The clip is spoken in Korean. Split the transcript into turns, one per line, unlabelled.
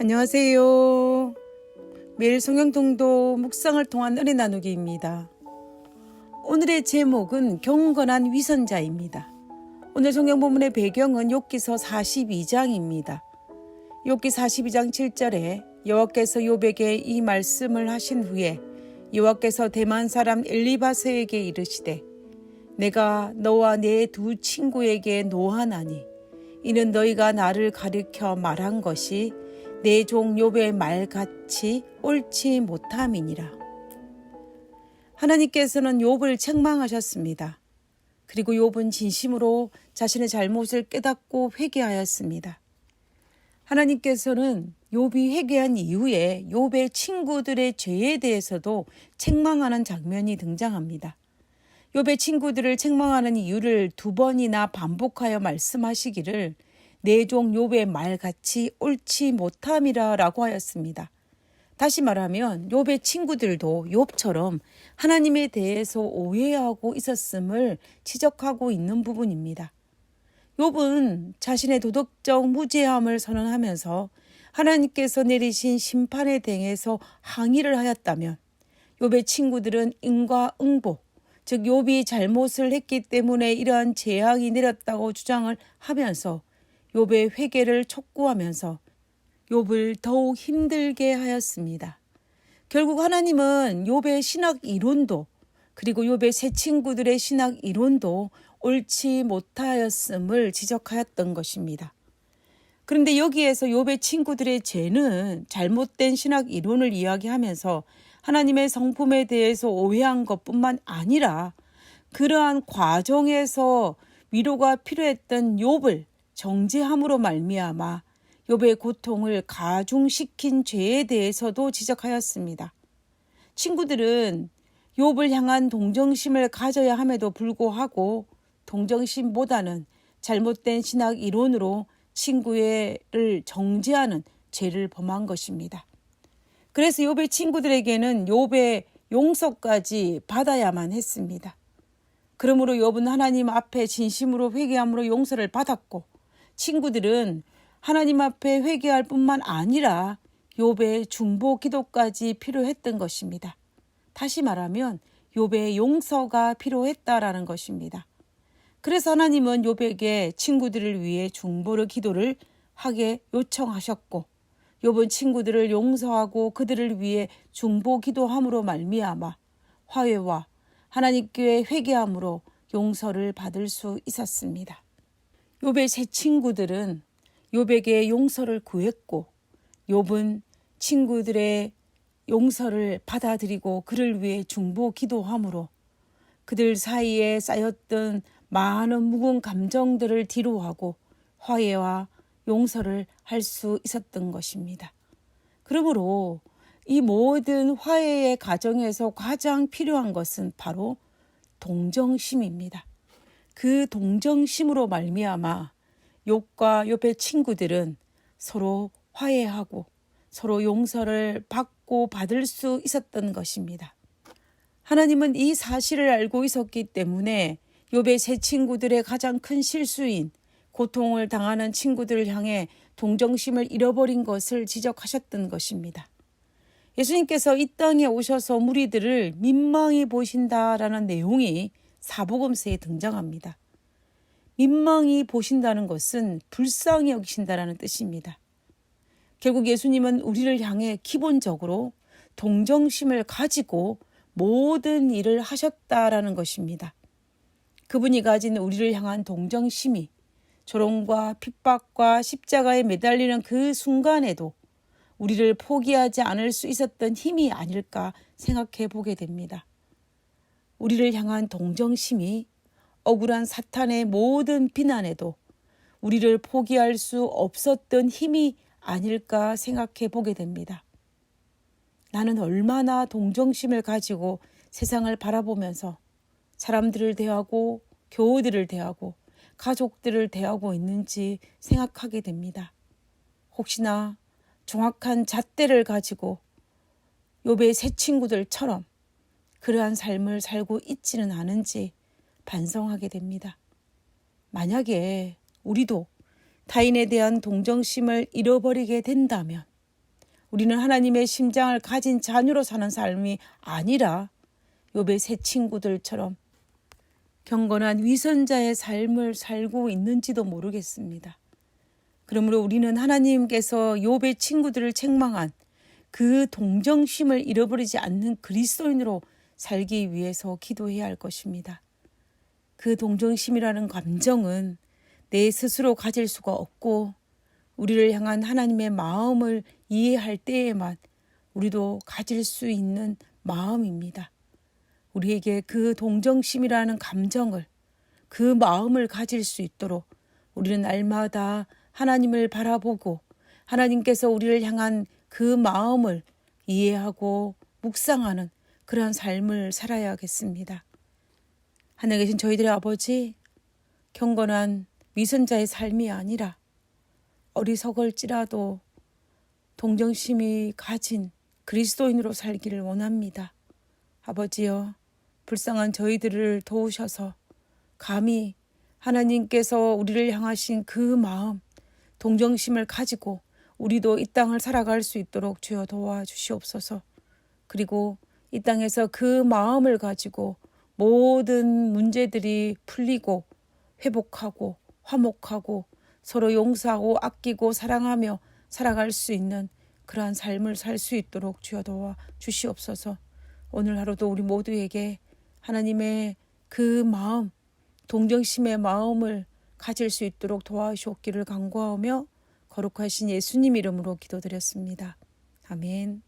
안녕하세요. 매일 성경통도 묵상을 통한 은혜 나누기입니다. 오늘의 제목은 경건한 위선자입니다. 오늘 성경 본문의 배경은 욥기서 42장입니다. 욥기 42장 7절에 여호와께서 욥에게 이 말씀을 하신 후에 여호와께서 대만 사람 엘리바스에게 이르시되 내가 너와 내 두 친구에게 노하나니 이는 너희가 나를 가리켜 말한 것이 내종 욥의 말같이 옳지 못함이니라. 하나님께서는 욥을 책망하셨습니다. 그리고 욥은 진심으로 자신의 잘못을 깨닫고 회개하였습니다. 하나님께서는 욥이 회개한 이후에 욥의 친구들의 죄에 대해서도 책망하는 장면이 등장합니다. 욥의 친구들을 책망하는 이유를 두 번이나 반복하여 말씀하시기를 내종 욥의 말같이 옳지 못함이라라고 하였습니다. 다시 말하면 욥의 친구들도 욥처럼 하나님에 대해서 오해하고 있었음을 지적하고 있는 부분입니다. 욥은 자신의 도덕적 무죄함을 선언하면서 하나님께서 내리신 심판에 대해서 항의를 하였다면 욥의 친구들은 인과응보 즉 욥이 잘못을 했기 때문에 이러한 재앙이 내렸다고 주장을 하면서 욥의 회개를 촉구하면서 욥을 더욱 힘들게 하였습니다. 결국 하나님은 욥의 신학 이론도 그리고 욥의 세 친구들의 신학 이론도 옳지 못하였음을 지적하였던 것입니다. 그런데 여기에서 욥의 친구들의 죄는 잘못된 신학 이론을 이야기하면서 하나님의 성품에 대해서 오해한 것뿐만 아니라 그러한 과정에서 위로가 필요했던 욥을 정죄함으로 말미암아 욥의 고통을 가중시킨 죄에 대해서도 지적하였습니다. 친구들은 욥을 향한 동정심을 가져야 함에도 불구하고 동정심보다는 잘못된 신학 이론으로 친구를 정죄하는 죄를 범한 것입니다. 그래서 욥의 친구들에게는 욥의 용서까지 받아야만 했습니다. 그러므로 욥은 하나님 앞에 진심으로 회개함으로 용서를 받았고 친구들은 하나님 앞에 회개할 뿐만 아니라 욥의 중보 기도까지 필요했던 것입니다. 다시 말하면 욥의 용서가 필요했다라는 것입니다. 그래서 하나님은 욥에게 친구들을 위해 중보를 기도를 하게 요청하셨고 욥은 친구들을 용서하고 그들을 위해 중보 기도함으로 말미암아 화해와 하나님께 회개함으로 용서를 받을 수 있었습니다. 욥의 세 친구들은 욥에게 용서를 구했고 욥은 친구들의 용서를 받아들이고 그를 위해 중보 기도함으로 그들 사이에 쌓였던 많은 묵은 감정들을 뒤로하고 화해와 용서를 할 수 있었던 것입니다. 그러므로 이 모든 화해의 과정에서 가장 필요한 것은 바로 동정심입니다. 그 동정심으로 말미암아 욥과 욥의 친구들은 서로 화해하고 서로 용서를 받고 받을 수 있었던 것입니다. 하나님은 이 사실을 알고 있었기 때문에 욥의 세 친구들의 가장 큰 실수인 고통을 당하는 친구들을 향해 동정심을 잃어버린 것을 지적하셨던 것입니다. 예수님께서 이 땅에 오셔서 무리들을 민망히 보신다라는 내용이 사복음서에 등장합니다. 민망히 보신다는 것은 불쌍히 여기신다라는 뜻입니다. 결국 예수님은 우리를 향해 기본적으로 동정심을 가지고 모든 일을 하셨다라는 것입니다. 그분이 가진 우리를 향한 동정심이 조롱과 핍박과 십자가에 매달리는 그 순간에도 우리를 포기하지 않을 수 있었던 힘이 아닐까 생각해 보게 됩니다. 우리를 향한 동정심이 억울한 사탄의 모든 비난에도 우리를 포기할 수 없었던 힘이 아닐까 생각해 보게 됩니다. 나는 얼마나 동정심을 가지고 세상을 바라보면서 사람들을 대하고 교우들을 대하고 가족들을 대하고 있는지 생각하게 됩니다. 혹시나 정확한 잣대를 가지고 요배 새 친구들처럼 그러한 삶을 살고 있지는 않은지 반성하게 됩니다. 만약에 우리도 타인에 대한 동정심을 잃어버리게 된다면 우리는 하나님의 심장을 가진 자녀로 사는 삶이 아니라 욥의 새 친구들처럼 경건한 위선자의 삶을 살고 있는지도 모르겠습니다. 그러므로 우리는 하나님께서 욥의 친구들을 책망한 그 동정심을 잃어버리지 않는 그리스도인으로 살기 위해서 기도해야 할 것입니다. 그 동정심이라는 감정은 내 스스로 가질 수가 없고 우리를 향한 하나님의 마음을 이해할 때에만 우리도 가질 수 있는 마음입니다. 우리에게 그 동정심이라는 감정을 그 마음을 가질 수 있도록 우리는 날마다 하나님을 바라보고 하나님께서 우리를 향한 그 마음을 이해하고 묵상하는 그러한 삶을 살아야겠습니다. 하늘에 계신 저희들의 아버지, 경건한 위선자의 삶이 아니라 어리석을지라도 동정심이 가진 그리스도인으로 살기를 원합니다. 아버지여, 불쌍한 저희들을 도우셔서 감히 하나님께서 우리를 향하신 그 마음, 동정심을 가지고 우리도 이 땅을 살아갈 수 있도록 주여 도와주시옵소서. 그리고 이 땅에서 그 마음을 가지고 모든 문제들이 풀리고 회복하고 화목하고 서로 용서하고 아끼고 사랑하며 살아갈 수 있는 그러한 삶을 살 수 있도록 주여 도와 주시옵소서. 오늘 하루도 우리 모두에게 하나님의 그 마음, 동정심의 마음을 가질 수 있도록 도와주옵기를 간구하며 거룩하신 예수님 이름으로 기도드렸습니다. 아멘.